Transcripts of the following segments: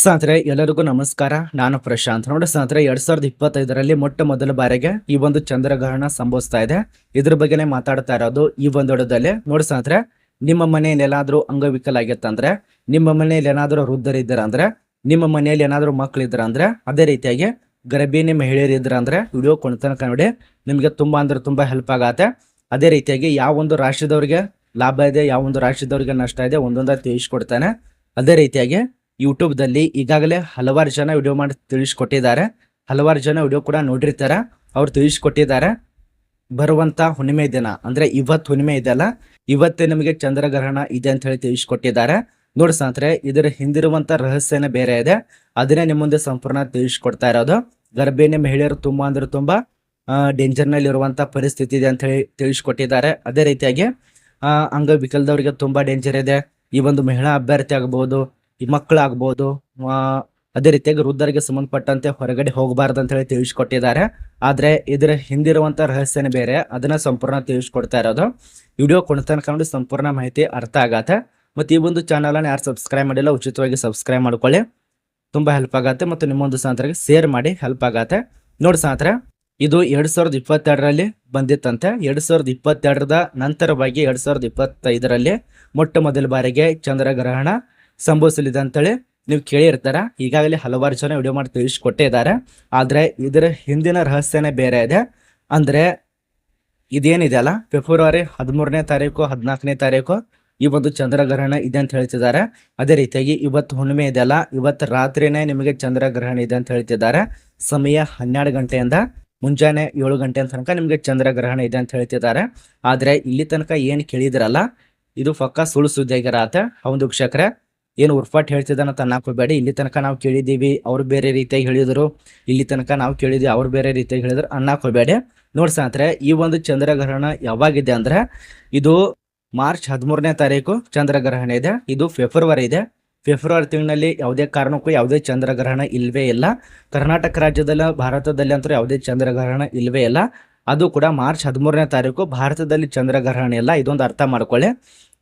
ಸ್ನೇಹಿತರೆ, ಎಲ್ಲರಿಗೂ ನಮಸ್ಕಾರ. ನಾನು ಪ್ರಶಾಂತ್. ನೋಡಿ ಸ್ನೇಹಿತರೆ, ಎರಡ್ ಸಾವಿರದ ಇಪ್ಪತ್ತೈದರಲ್ಲಿ ಮೊಟ್ಟ ಮೊದಲ ಬಾರಿಗೆ ಈ ಒಂದು ಚಂದ್ರಗ್ರಹಣ ಸಂಭವಿಸ್ತಾ ಇದೆ. ಇದ್ರ ಬಗ್ಗೆನೇ ಮಾತಾಡ್ತಾ ಇರೋದು ಈ ಒಂದು ವಿಡಿಯೋದಲ್ಲಿ ನೋಡಿ ಸ್ನೇಹಿತರೆ, ನಿಮ್ಮ ಮನೆಯಲ್ಲಿ ಏನಾದ್ರೂ ಅಂಗವಿಕಲ ಅಂದ್ರೆ ನಿಮ್ಮ ಮನೆಯಲ್ಲಿ ಏನಾದ್ರೂ ವೃದ್ಧರಿದ್ದೀರ ಅಂದ್ರೆ ನಿಮ್ಮ ಮನೆಯಲ್ಲಿ ಏನಾದ್ರೂ ಮಕ್ಕಳಿದ್ರ ಅಂದ್ರೆ ಅದೇ ರೀತಿಯಾಗಿ ಗರ್ಭಿಣಿ ಮಹಿಳೆಯರು ಇದ್ರ ಅಂದ್ರೆ ವಿಡಿಯೋ ತನಕ ನೋಡಿ, ನಿಮಗೆ ತುಂಬಾ ಅಂದ್ರೆ ತುಂಬಾ ಹೆಲ್ಪ್ ಆಗತ್ತೆ. ಅದೇ ರೀತಿಯಾಗಿ ಯಾವ ಒಂದು ರಾಷ್ಟ್ರದವ್ರಿಗೆ ಲಾಭ ಇದೆ, ಯಾವ ಒಂದು ರಾಷ್ಟ್ರದವ್ರಿಗೆ ನಷ್ಟ ಇದೆ ಒಂದೊಂದಾಗಿ ತಿಳಿಸ್ಕೊಡ್ತಾನೆ. ಅದೇ ರೀತಿಯಾಗಿ ಯೂಟ್ಯೂಬ್ ದಲ್ಲಿ ಈಗಾಗಲೇ ಹಲವಾರು ಜನ ವಿಡಿಯೋ ಮಾಡಿ ತಿಳಿಸ್ಕೊಟ್ಟಿದ್ದಾರೆ. ಹಲವಾರು ಜನ ವಿಡಿಯೋ ಕೂಡ ನೋಡಿರ್ತಾರೆ. ಅವ್ರು ತಿಳಿಸ್ಕೊಟ್ಟಿದ್ದಾರೆ. ಬರುವಂತ ಹುಣ್ಣಿಮೆ ದಿನ, ಅಂದ್ರೆ ಇವತ್ತು ಹುಣ್ಣಿಮೆ ಇದೆಯಲ್ಲ ಇವತ್ತೇ ನಿಮಗೆ ಚಂದ್ರಗ್ರಹಣ ಇದೆ ಅಂತ ಹೇಳಿ ತಿಳಿಸ್ಕೊಟ್ಟಿದ್ದಾರೆ. ನೋಡಿ ಸ್ನೇಹಿತರೆ, ಇದರ ಹಿಂದಿರುವಂತ ರಹಸ್ಯನೇ ಬೇರೆ ಇದೆ. ಅದನ್ನೇ ನಿಮ್ಮ ಮುಂದೆ ಸಂಪೂರ್ಣ ತಿಳಿಸ್ಕೊಡ್ತಾ ಇರೋದು. ಗರ್ಭಿಣಿ ಮಹಿಳೆಯರು ತುಂಬಾ ಅಂದ್ರೆ ತುಂಬಾ ಡೇಂಜರ್ನಲ್ಲಿ ಇರುವಂತ ಪರಿಸ್ಥಿತಿ ಇದೆ ಅಂತ ಹೇಳಿ ತಿಳಿಸ್ಕೊಟ್ಟಿದ್ದಾರೆ. ಅದೇ ರೀತಿಯಾಗಿ ಅಂಗವಿಕಲದವರಿಗೆ ತುಂಬಾ ಡೇಂಜರ್ ಇದೆ. ಈ ಒಂದು ಮಹಿಳಾ ಅಭ್ಯರ್ಥಿ ಆಗಬಹುದು ಈ ಮಕ್ಕಳಾಗ್ಬೋದು ಅದೇ ರೀತಿಯಾಗಿ ವೃದ್ಧರಿಗೆ ಸಂಬಂಧಪಟ್ಟಂತೆ ಹೊರಗಡೆ ಹೋಗಬಾರ್ದು ಅಂತ ಹೇಳಿ ತಿಳಿಸ್ಕೊಟ್ಟಿದ್ದಾರೆ. ಆದ್ರೆ ಇದರ ಹಿಂದಿರುವಂತ ರಹಸ್ಯನೇ ಬೇರೆ, ಅದನ್ನ ಸಂಪೂರ್ಣ ತಿಳಿಸ್ಕೊಡ್ತಾ ಇರೋದು. ವಿಡಿಯೋ ತನಕ ಸಂಪೂರ್ಣ ಮಾಹಿತಿ ಅರ್ಥ ಆಗತ್ತೆ. ಮತ್ತೆ ಈ ಒಂದು ಚಾನಲನ್ನು ಯಾರು ಸಬ್ಸ್ಕ್ರೈಬ್ ಮಾಡಿಲ್ಲ, ಉಚಿತವಾಗಿ ಸಬ್ಸ್ಕ್ರೈಬ್ ಮಾಡ್ಕೊಳ್ಳಿ. ತುಂಬಾ ಹೆಲ್ಪ್ ಆಗತ್ತೆ ಮತ್ತು ನಿಮ್ಮೊಂದು ಸಾಂತ್ರಿಗೆ ಶೇರ್ ಮಾಡಿ ಹೆಲ್ಪ್ ಆಗತ್ತೆ. ನೋಡಿ ಸಾಂತ್ರ ಇದು ಎರಡು ಸಾವಿರದ ಇಪ್ಪತ್ತೆರಡರಲ್ಲಿ ಬಂದಿತ್ತಂತೆ. ಎರಡು ಸಾವಿರದ ಇಪ್ಪತ್ತೆರಡರ ನಂತರವಾಗಿ ಎರಡು ಸಾವಿರದ ಇಪ್ಪತ್ತೈದರಲ್ಲಿ ಮೊಟ್ಟ ಮೊದಲ ಬಾರಿಗೆ ಚಂದ್ರಗ್ರಹಣ ಸಂಭವಿಸಲಿದೆ ಅಂತೇಳಿ ನೀವು ಕೇಳಿರ್ತಾರ. ಈಗಾಗಲೇ ಹಲವಾರು ಜನ ವಿಡಿಯೋ ಮಾಡಿ ತಿಳಿಸ್ಕೊಟ್ಟಿದ್ದಾರೆ. ಆದರೆ ಇದರ ಹಿಂದಿನ ರಹಸ್ಯನೇ ಬೇರೆ ಇದೆ. ಅಂದರೆ ಇದೇನಿದೆ ಅಲ್ಲ? ಫೆಬ್ರವರಿ ಹದಿಮೂರನೇ ತಾರೀಕು, ಹದಿನಾಲ್ಕನೇ ತಾರೀಕು ಈ ಒಂದು ಚಂದ್ರಗ್ರಹಣ ಇದೆ ಅಂತ ಹೇಳ್ತಿದ್ದಾರೆ. ಅದೇ ರೀತಿಯಾಗಿ ಇವತ್ತು ಹುಣ್ಣಿಮೆ ಇದೆಯಲ್ಲ ಇವತ್ತು ರಾತ್ರಿನೇ ನಿಮಗೆ ಚಂದ್ರಗ್ರಹಣ ಇದೆ ಅಂತ ಹೇಳ್ತಿದ್ದಾರೆ. ಸಮಯ ಹನ್ನೆರಡು ಗಂಟೆಯಿಂದ ಮುಂಜಾನೆ ಏಳು ಗಂಟೆ ತನಕ ನಿಮಗೆ ಚಂದ್ರಗ್ರಹಣ ಇದೆ ಅಂತ ಹೇಳ್ತಿದ್ದಾರೆ. ಆದರೆ ಇಲ್ಲಿ ತನಕ ಏನು ಕೇಳಿದ್ರಲ್ಲ? ಇದು ಪಕ್ಕ ಸುಳ್ಳು ಸುದ್ದಿಯಾಗಿರತ್ತೆ. ಹೌದು ವೀಕ್ಷಕರೇ ಏನು ಉರ್ಫಾಟ್ ಹೇಳ್ತಿದ್ದಾನ ಅಂತ ಅನ್ನಕೋಬೇಡಿ ಇಲ್ಲಿ ತನಕ ನಾವು ಕೇಳಿದ್ದೀವಿ, ಅವ್ರು ಬೇರೆ ರೀತಿಯಾಗಿ ಹೇಳಿದರು. ಇಲ್ಲಿ ತನಕ ನಾವು ಕೇಳಿದ್ವಿ ಅವ್ರು ಬೇರೆ ರೀತಿಯಾಗಿ ಹೇಳಿದ್ರು ಅನ್ನಾಕೋಬೇಡಿ ನೋಡಿ ಸ್ನೇಹಿತರೆ, ಈ ಒಂದು ಚಂದ್ರಗ್ರಹಣ ಯಾವಾಗಿದೆ ಅಂದ್ರೆ, ಇದು ಮಾರ್ಚ್ ಹದಿಮೂರನೇ ತಾರೀಕು ಚಂದ್ರಗ್ರಹಣ ಇದೆ. ಇದು ಫೆಬ್ರವರಿ ಇದೆ. ಫೆಬ್ರವರಿ ತಿಂಗಳಲ್ಲಿ ಯಾವುದೇ ಕಾರಣಕ್ಕೂ ಯಾವುದೇ ಚಂದ್ರಗ್ರಹಣ ಇಲ್ವೇ ಇಲ್ಲ. ಕರ್ನಾಟಕ ರಾಜ್ಯದಲ್ಲಿ, ಭಾರತದಲ್ಲಿ ಅಂತೂ ಯಾವುದೇ ಚಂದ್ರಗ್ರಹಣ ಇಲ್ವೇ ಇಲ್ಲ. ಅದು ಕೂಡ ಮಾರ್ಚ್ ಹದಿಮೂರನೇ ತಾರೀಕು, ಭಾರತದಲ್ಲಿ ಚಂದ್ರಗ್ರಹಣ ಇಲ್ಲ. ಇದೊಂದು ಅರ್ಥ ಮಾಡ್ಕೊಳ್ಳಿ.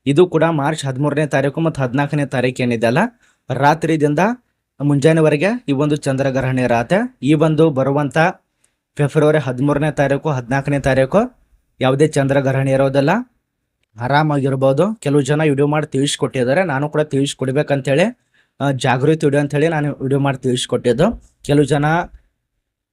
ಇದು ಕೂಡ ಮಾರ್ಚ್ ಹದಿಮೂರನೇ ತಾರೀಕು ಮತ್ತು ಹದಿನಾಲ್ಕನೇ ತಾರೀಕು ಏನಿದೆಯಲ್ಲ ರಾತ್ರಿದಿಂದ ಮುಂಜಾನೆವರೆಗೆ ಈ ಒಂದು ಚಂದ್ರಗ್ರಹಣ ಇರತ್ತೆ. ಈ ಒಂದು ಬರುವಂತ ಫೆಬ್ರವರಿ ಹದಿಮೂರನೇ ತಾರೀಕು, ಹದಿನಾಲ್ಕನೇ ತಾರೀಕು ಯಾವುದೇ ಚಂದ್ರಗ್ರಹಣ ಇರೋದಿಲ್ಲ. ಆರಾಮಾಗಿರ್ಬೋದು. ಕೆಲವು ಜನ ವಿಡಿಯೋ ಮಾಡಿ ತಿಳಿಸ್ಕೊಟ್ಟಿದ್ದಾರೆ. ನಾನು ಕೂಡ ತಿಳಿಸ್ಕೊಡ್ಬೇಕಂತೇಳಿ ಜಾಗೃತಿ ವಿಡಿಯೋ ಅಂತೇಳಿ ನಾನು ವಿಡಿಯೋ ಮಾಡಿ ತಿಳಿಸ್ಕೊಟ್ಟಿದ್ದು. ಕೆಲವು ಜನ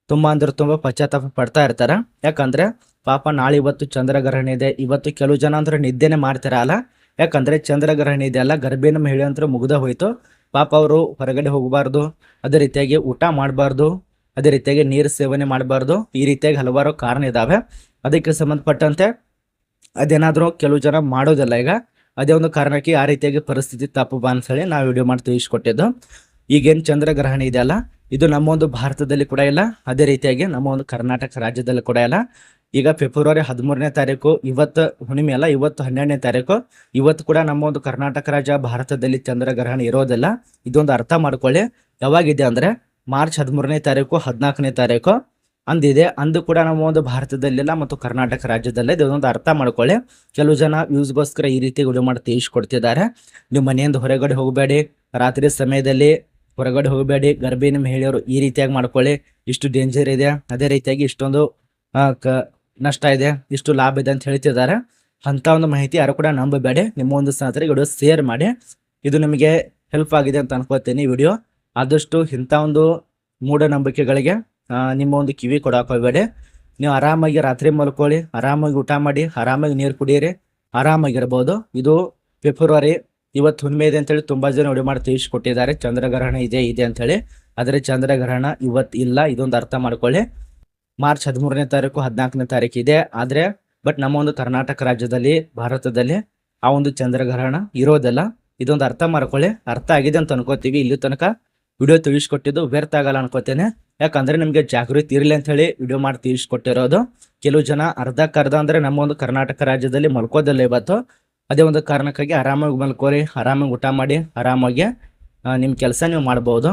ತುಂಬ ಅಂದ್ರೆ ತುಂಬ ಪಶ್ಚಾತ್ತಾಪ ಪಡ್ತಾ ಇರ್ತಾರೆ. ಯಾಕಂದರೆ ಪಾಪ ನಾಳೆ ಇವತ್ತು ಚಂದ್ರಗ್ರಹಣ ಇದೆ. ಇವತ್ತು ಕೆಲವು ಜನ ಅಂದ್ರೆ ನಿದ್ದೆನೇ ಮಾಡ್ತಿರಲ್ಲ. ಯಾಕಂದ್ರೆ ಚಂದ್ರಗ್ರಹಣ ಇದೆಯಲ್ಲ, ಗರ್ಭಿಣ ಮಹಿಳೆ ಅಂತ ಮುಗ್ದ ಹೋಯಿತು. ಪಾಪ ಅವರು ಹೊರಗಡೆ ಹೋಗಬಾರ್ದು. ಅದೇ ರೀತಿಯಾಗಿ ಊಟ ಮಾಡಬಾರ್ದು. ಅದೇ ರೀತಿಯಾಗಿ ನೀರು ಸೇವನೆ ಮಾಡಬಾರ್ದು. ಈ ರೀತಿಯಾಗಿ ಹಲವಾರು ಕಾರಣ ಇದಾವೆ. ಅದಕ್ಕೆ ಸಂಬಂಧಪಟ್ಟಂತೆ ಅದೇನಾದರೂ ಕೆಲವು ಜನ ಮಾಡೋದಿಲ್ಲ ಈಗ. ಅದೇ ಒಂದು ಕಾರಣಕ್ಕೆ ಆ ರೀತಿಯಾಗಿ ಪರಿಸ್ಥಿತಿ ತಪ್ಪು ಹೇಳಿ ನಾವು ವಿಡಿಯೋ ಮಾಡಿ ತಿಳಿಸ್ಕೊಟ್ಟಿದ್ದು. ಈಗೇನು ಚಂದ್ರಗ್ರಹಣ ಇದೆಯಲ್ಲ, ಇದು ನಮ್ಮ ಒಂದು ಭಾರತದಲ್ಲಿ ಕೂಡ ಇಲ್ಲ. ಅದೇ ರೀತಿಯಾಗಿ ನಮ್ಮ ಒಂದು ಕರ್ನಾಟಕ ರಾಜ್ಯದಲ್ಲಿ ಕೂಡ ಇಲ್ಲ. ಈಗ ಫೆಬ್ರವರಿ ಹದಿಮೂರನೇ ತಾರೀಕು, ಇವತ್ತು ಹುಣ್ಣಿಮೆ ಅಲ್ಲ, ಇವತ್ತು ಹನ್ನೆರಡನೇ ತಾರೀಕು. ಇವತ್ತು ಕೂಡ ನಮ್ಮ ಒಂದು ಕರ್ನಾಟಕ ರಾಜ್ಯ ಭಾರತದಲ್ಲಿ ಚಂದ್ರಗ್ರಹಣ ಇರೋದಿಲ್ಲ. ಇದೊಂದು ಅರ್ಥ ಮಾಡ್ಕೊಳ್ಳಿ. ಯಾವಾಗಿದೆ ಅಂದ್ರೆ ಮಾರ್ಚ್ ಹದಿಮೂರನೇ ತಾರೀಕು, ಹದಿನಾಲ್ಕನೇ ತಾರೀಕು ಅಂದಿದೆ. ಅಂದು ಕೂಡ ನಮ್ಮ ಒಂದು ಭಾರತದಲ್ಲೆಲ್ಲ ಮತ್ತು ಕರ್ನಾಟಕ ರಾಜ್ಯದಲ್ಲೇ ಇದೊಂದು ಅರ್ಥ ಮಾಡ್ಕೊಳ್ಳಿ. ಕೆಲವು ಜನ ವ್ಯೂಸ್ಗೋಸ್ಕರ ಈ ರೀತಿ ವಿಡಿಯೋ ಮಾಡಿ ತಿಳಿಸ್ಕೊಡ್ತಿದ್ದಾರೆ. ನೀವು ಮನೆಯಿಂದ ಹೊರಗಡೆ ಹೋಗಬೇಡಿ. ರಾತ್ರಿ ಸಮಯದಲ್ಲಿ ಹೊರಗಡೆ ಹೋಗಬೇಡಿ. ಗರ್ಭಿಣಿ ಮಹಿಳೆಯರು ಈ ರೀತಿಯಾಗಿ ಮಾಡ್ಕೊಳ್ಳಿ. ಇಷ್ಟು ಡೇಂಜರ್ ಇದೆ. ಅದೇ ರೀತಿಯಾಗಿ ಇಷ್ಟೊಂದು ನಷ್ಟ ಇದೆ, ಇಷ್ಟು ಲಾಭ ಇದೆ ಅಂತ ಹೇಳ್ತಿದ್ದಾರೆ. ಅಂತ ಒಂದು ಮಾಹಿತಿ ಯಾರು ಕೂಡ ನಂಬಬೇಡಿ. ನಿಮ್ಮ ಒಂದು ಸ್ನೇಹಿತರಿಗೆ ವಿಡಿಯೋ ಶೇರ್ ಮಾಡಿ. ಇದು ನಿಮಗೆ ಹೆಲ್ಪ್ ಆಗಿದೆ ಅಂತ ಅನ್ಕೋತೀನಿ ವಿಡಿಯೋ ಆದಷ್ಟು ಇಂಥ ಒಂದು ಮೂಢನಂಬಿಕೆಗಳಿಗೆ ನಿಮ್ಮ ಒಂದು ಕಿವಿ ಹೋಗಬೇಡಿ. ನೀವು ಆರಾಮಾಗಿ ರಾತ್ರಿ ಮಲ್ಕೊಳ್ಳಿ, ಆರಾಮಾಗಿ ಊಟ ಮಾಡಿ, ಆರಾಮಾಗಿ ನೀರು ಕುಡಿಯಿರಿ, ಆರಾಮಾಗಿರ್ಬೋದು. ಇದು ಫೆಬ್ರವರಿ ಇವತ್ತು ಹುಣ್ಣಿಮೆ ಇದೆ ಅಂತೇಳಿ ತುಂಬಾ ಜನ ವಿಡಿಯೋ ಮಾಡಿ ತಿಳಿಸ್ಕೊಟ್ಟಿದ್ದಾರೆ. ಚಂದ್ರಗ್ರಹಣ ಇದೆ ಇದೆ ಅಂತೇಳಿ. ಆದರೆ ಚಂದ್ರಗ್ರಹಣ ಇವತ್ತು ಇಲ್ಲ ಇದೊಂದು ಅರ್ಥ ಮಾಡ್ಕೊಳ್ಳಿ. ಮಾರ್ಚ್ ಹದಿಮೂರನೇ ತಾರೀಕು, ಹದಿನಾಲ್ಕನೇ ತಾರೀಕು ಇದೆ. ಆದ್ರೆ ಬಟ್ ನಮ್ಮ ಒಂದು ಕರ್ನಾಟಕ ರಾಜ್ಯದಲ್ಲಿ, ಭಾರತದಲ್ಲಿ ಆ ಒಂದು ಚಂದ್ರಗ್ರಹಣ ಇರೋದಲ್ಲ. ಇದೊಂದು ಅರ್ಥ ಮಾಡ್ಕೊಳ್ಳಿ. ಅರ್ಥ ಆಗಿದೆ ಅಂತ ಅನ್ಕೋತೀವಿ. ಇಲ್ಲಿ ತನಕ ವಿಡಿಯೋ ತಿಳಿಸ್ಕೊಟ್ಟಿದ್ದು ವ್ಯರ್ಥ ಆಗಲ್ಲ ಅನ್ಕೋತೇನೆ. ಯಾಕಂದ್ರೆ ನಿಮ್ಗೆ ಜಾಗೃತಿ ಇರಲಿ ಅಂತ ಹೇಳಿ ವಿಡಿಯೋ ಮಾಡಿ ತಿಳಿಸ್ಕೊಟ್ಟಿರೋದು. ಕೆಲವು ಜನ ಅರ್ಧಕ್ಕರ್ಧ ಅಂದ್ರೆ ನಮ್ಮ ಒಂದು ಕರ್ನಾಟಕ ರಾಜ್ಯದಲ್ಲಿ ಮಲ್ಕೋದಲ್ಲ ಇವತ್ತು. ಅದೇ ಒಂದು ಕಾರಣಕ್ಕಾಗಿ ಆರಾಮಾಗಿ ಮಲ್ಕೋರಿ, ಆರಾಮಾಗಿ ಊಟ ಮಾಡಿ, ಆರಾಮಾಗಿ ನಿಮ್ಮ ನಿಮ್ ಕೆಲಸ ನೀವು ಮಾಡ್ಬೋದು.